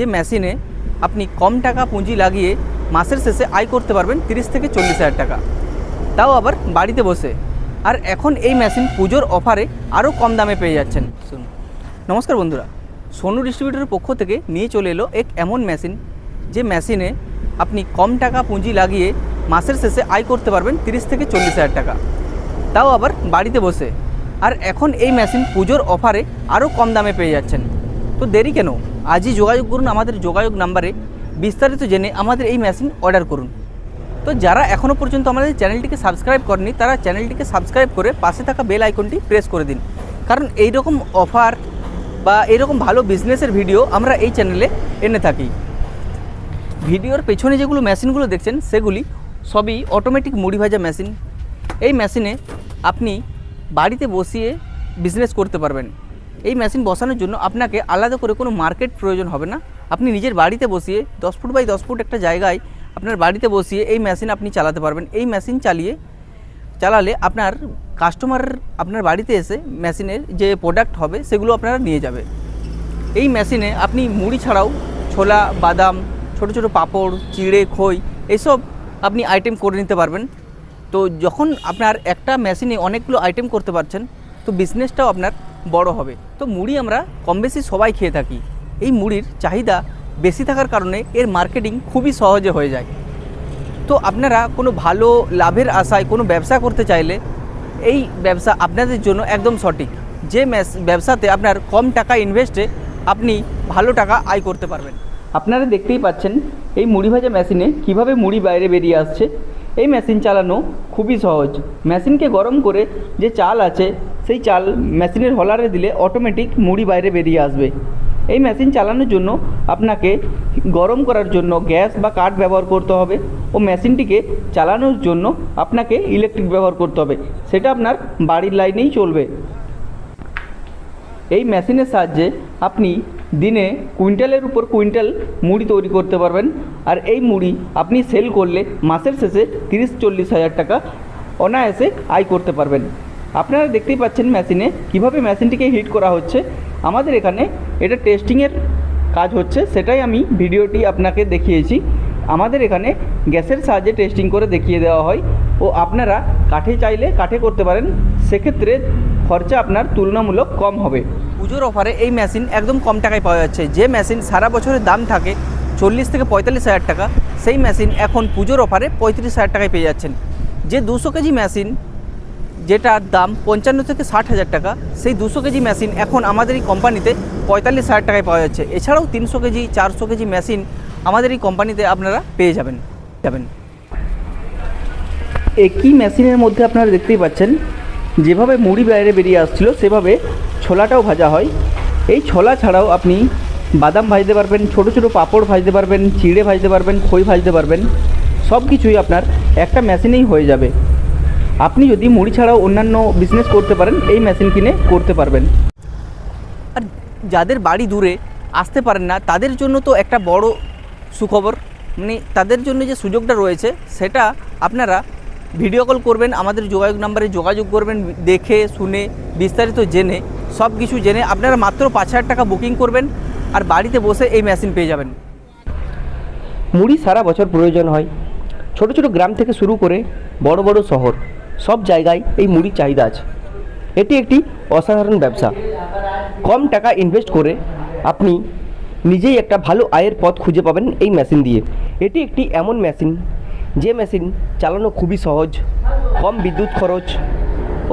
যে মেশিনে আপনি কম টাকা পুঁজি লাগিয়ে মাসের শেষে আয় করতে পারবেন তিরিশ থেকে চল্লিশ হাজার টাকা। তাও আবার বাড়িতে বসে। আর এখন এই মেশিন পুজোর অফারে আরও কম দামে পেয়ে যাচ্ছেন। শুনুন। নমস্কার বন্ধুরা সোনু ডিস্ট্রিবিউটরের পক্ষ থেকে নিয়ে চলে এলো এক এমন মেশিন যে মেশিনে আপনি কম টাকা পুঁজি লাগিয়ে মাসের শেষে আয় করতে পারবেন তিরিশ থেকে চল্লিশ হাজার টাকা। তাও আবার বাড়িতে বসে। আর এখন এই মেশিন পুজোর অফারে আরও কম দামে পেয়ে যাচ্ছেন। তো দেরি কেন? আজই যোগাযোগ করুন আমাদের যোগাযোগ নাম্বারে, বিস্তারিত জেনে আমাদের এই মেশিন অর্ডার করুন। তো যারা এখনও পর্যন্ত আমাদের চ্যানেলটিকে সাবস্ক্রাইব করেনি তারা চ্যানেলটিকে সাবস্ক্রাইব করে পাশে থাকা বেল আইকনটি প্রেস করে দিন। কারণ এই রকম অফার বা এরকম ভালো বিজনেসের ভিডিও আমরা এই চ্যানেলে এনে থাকি। ভিডিওর পেছনে যেগুলো মেশিনগুলো দেখছেন, সেগুলি সবই অটোমেটিক মুড়ি ভাজা মেশিন এই মেশিনে আপনি বাড়িতে বসিয়ে বিজনেস করতে পারবেন। এই মেশিন বসানোর জন্য আপনাকে আলাদা করে কোনো মার্কেট প্রয়োজন হবে না। আপনি নিজের বাড়িতে বসিয়ে দশ ফুট বাই দশ ফুট একটা জায়গায় আপনার বাড়িতে বসিয়ে এই মেশিন আপনি চালাতে পারবেন। এই মেশিন চালিয়ে, চালালে আপনার কাস্টমার আপনার বাড়িতে এসে মেশিনের যে প্রোডাক্ট হবে সেগুলো আপনারা নিয়ে যাবে। এই মেশিনে আপনি মুড়ি ছাড়াও ছোলা, বাদাম, ছোট ছোট পাঁপড়, চিড়ে, খই এসব আপনি আইটেম করে নিতে পারবেন। তো যখন আপনার একটা মেশিনে অনেকগুলো আইটেম করতে পারছেন, তো বিজনেসটাও আপনার বড় হবে। তো মুড়ি আমরা কম বেশি সবাই খেয়ে থাকি। এই মুড়ির চাহিদা বেশি থাকার কারণে এর মার্কেটিং খুবই সহজে হয়ে যায়। তো আপনারা কোনো ভালো লাভের আশায় কোনো ব্যবসা করতে চাইলে এই ব্যবসা আপনাদের জন্য একদম সঠিক। যে ব্যবসাতে আপনার কম টাকা ইনভেস্টে আপনি ভালো টাকা আয় করতে পারবেন। আপনারা দেখতেই পাচ্ছেন এই মুড়ি ভাজা মেশিনে কীভাবে মুড়ি বাইরে বেরিয়ে আসছে। এই মেশিন চালানো খুবই সহজ। মেশিনকে গরম করে যে চাল আছে সেই চাল মেশিনের হলারে দিলে অটোমেটিক মুড়ি বাইরে বেরিয়ে আসবে। এই মেশিন চালানোর জন্য আপনাকে গরম করার জন্য গ্যাস বা কাঠ ব্যবহার করতে হবে ও মেশিনটিকে চালানোর জন্য আপনাকে ইলেকট্রিক ব্যবহার করতে হবে। সেটা আপনার বাড়ির লাইনেই চলবে। এই মেশিনের সাহায্যে আপনি দিনে কুইন্টালের উপর কুইন্টাল মুড়ি তৈরি করতে পারবেন। আর এই মুড়ি আপনি সেল করলে মাসের শেষে তিরিশ চল্লিশ হাজার টাকা অনায়াসে আয় করতে পারবেন। আপনারা দেখতেই পাচ্ছেন মেশিনে কীভাবে মেশিনটিকে হিট করা হচ্ছে। আমাদের এখানে এটা টেস্টিংয়ের কাজ হচ্ছে, সেটাই আমি ভিডিওটি আপনাকে দেখিয়েছি। আমাদের এখানে গ্যাসের সাহায্যে টেস্টিং করে দেখিয়ে দেওয়া হয় ও আপনারা কাঠে চাইলে কাঠে করতে পারেন, সেক্ষেত্রে খরচা আপনার তুলনামূলক কম হবে। পুজোর অফারে এই মেশিন একদম কম টাকায় পাওয়া যাচ্ছে। যে মেশিন সারা বছরের দাম থাকে চল্লিশ থেকে পঁয়তাল্লিশ হাজার টাকা, সেই মেশিন এখন পুজোর অফারে পঁয়ত্রিশ হাজার টাকায় পেয়ে যাচ্ছেন। যে দুশো কেজি মেশিন যেটার দাম পঞ্চান্ন থেকে ষাট হাজার টাকা, সেই দুশো কেজি মেশিন এখন আমাদের এই কোম্পানিতে পঁয়তাল্লিশ হাজার টাকায় পাওয়া যাচ্ছে। এছাড়াও তিনশো কেজি, চারশো কেজি মেশিন আমাদের এই কোম্পানিতে আপনারা পেয়ে যাবেন যাবেন। একই মেশিনের মধ্যে আপনারা দেখতেই পাচ্ছেন, যেভাবে মুড়ি বাইরে বেরিয়ে আসছিল, সেভাবে ছোলাটাও ভাজা হয়। এই ছোলা ছাড়াও আপনি বাদাম ভাজতে পারবেন, ছোট ছোট পাঁপড় ভাজতে পারবেন, চিড়ে ভাজতে পারবেন, খই ভাজতে পারবেন সব কিছুই আপনার একটা মেশিনেই হয়ে যাবে। আপনি যদি মুড়ি ছাড়াও অন্যান্য বিজনেস করতে পারেন এই মেশিন কিনে করতে পারবেন। আর যাদের বাড়ি দূরে আসতে পারেন না তাদের জন্য তো একটা বড় সুখবর। মানে তাদের জন্য যে সুযোগটা রয়েছে সেটা আপনারা ভিডিও কল করবেন আমাদের যোগাযোগ নাম্বারে যোগাযোগ করবেন দেখে শুনে বিস্তারিত জেনে সব কিছু জেনে আপনারা মাত্র পাঁচ হাজার টাকা বুকিং করবেন আর বাড়িতে বসে এই মেশিন পেয়ে যাবেন। মুড়ি সারা বছর প্রয়োজন হয়। ছোট ছোট গ্রাম থেকে শুরু করে বড় বড় শহর। সব জায়গায় এই মুড়ির চাহিদা আছে। এটি একটি অসাধারণ ব্যবসা। কম টাকা ইনভেস্ট করে আপনি নিজেই একটা ভালো আয়ের পথ খুঁজে পাবেন এই মেশিন দিয়ে। এটি একটি এমন মেশিন যে মেশিন চালানো খুবই সহজ, কম বিদ্যুৎ খরচ,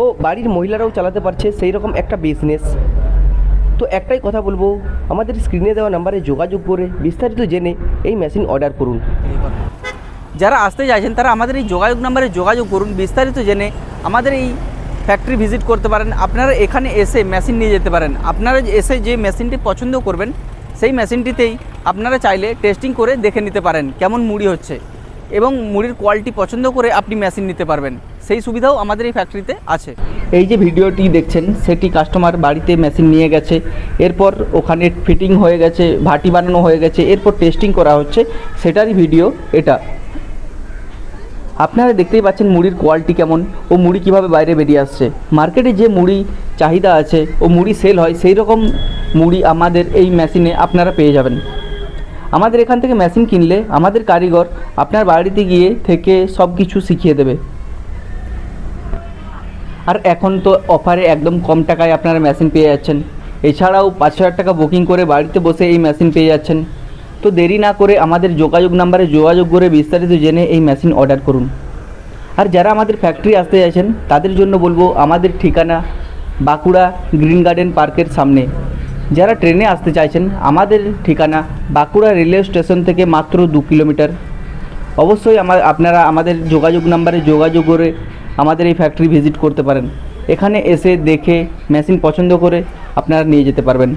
ও বাড়ির মহিলারাও চালাতে পারছে সেই রকম একটা বিজনেস তো একটাই কথা বলব, আমাদের স্ক্রিনে দেওয়া নাম্বারে যোগাযোগ করে বিস্তারিত জেনে এই মেশিন অর্ডার করুন। যারা আসতে চাইছেন, তারা আমাদের এই যোগাযোগ নাম্বারে যোগাযোগ করুন। বিস্তারিত জেনে আমাদের এই ফ্যাক্টরি ভিজিট করতে পারেন। আপনারা এখানে এসে মেশিন নিয়ে যেতে পারেন। আপনারা এসে যে মেশিনটি পছন্দ করবেন, সেই মেশিনটিতেই আপনারা চাইলে টেস্টিং করে দেখে নিতে পারেন কেমন মুড়ি হচ্ছে এবং মুড়ির কোয়ালিটি পছন্দ করে আপনি মেশিন নিতে পারবেন। সেই সুবিধাও আমাদের এই ফ্যাক্টরিতে আছে। এই যে ভিডিওটি দেখছেন, সেটি কাস্টমার বাড়িতে মেশিন নিয়ে গেছে। এরপর ওখানে ফিটিং হয়ে গেছে, ভাটি বানানো হয়ে গেছে। এরপর টেস্টিং করা হচ্ছে। সেটারই ভিডিও এটা। আপনারা দেখতেই পাচ্ছেন মুড়ির কোয়ালিটি কেমন ও মুড়ি কীভাবে বাইরে বেরিয়ে আসছে। মার্কেটে যে মুড়ি চাহিদা আছে ও মুড়ি সেল হয়, সেই রকম মুড়ি আমাদের এই মেশিনে আপনারা পেয়ে যাবেন। আমাদের এখান থেকে মেশিন কিনলে আমাদের কারিগর আপনার বাড়িতে গিয়ে থেকে সব কিছু শিখিয়ে দেবে। আর এখন তো অফারে একদম কম টাকায় আপনারা মেশিন পেয়ে যাচ্ছেন। এছাড়াও পাঁচ হাজার টাকা বুকিং করে বাড়িতে বসে এই মেশিন পেয়ে যাচ্ছেন। তো দেরি না করে আমাদের যোগাযোগ নাম্বারে যোগাযোগ করে বিস্তারিত জেনে এই মেশিন অর্ডার করুন। আর যারা আমাদের ফ্যাক্টরি আসতে চাইছেন তাদের জন্য বলব আমাদের ঠিকানা বাঁকুড়া গ্রিন গার্ডেন পার্কের সামনে। যারা ট্রেনে আসতে চাইছেন, আমাদের ঠিকানা বাঁকুড়া রেলওয়ে স্টেশন থেকে মাত্র দু কিলোমিটার। অবশ্যই আমার আপনারা আমাদের যোগাযোগ নাম্বারে যোগাযোগ করে আমাদের এই ফ্যাক্টরি ভিজিট করতে পারেন। এখানে এসে দেখে মেশিন পছন্দ করে আপনারা নিয়ে যেতে পারবেন।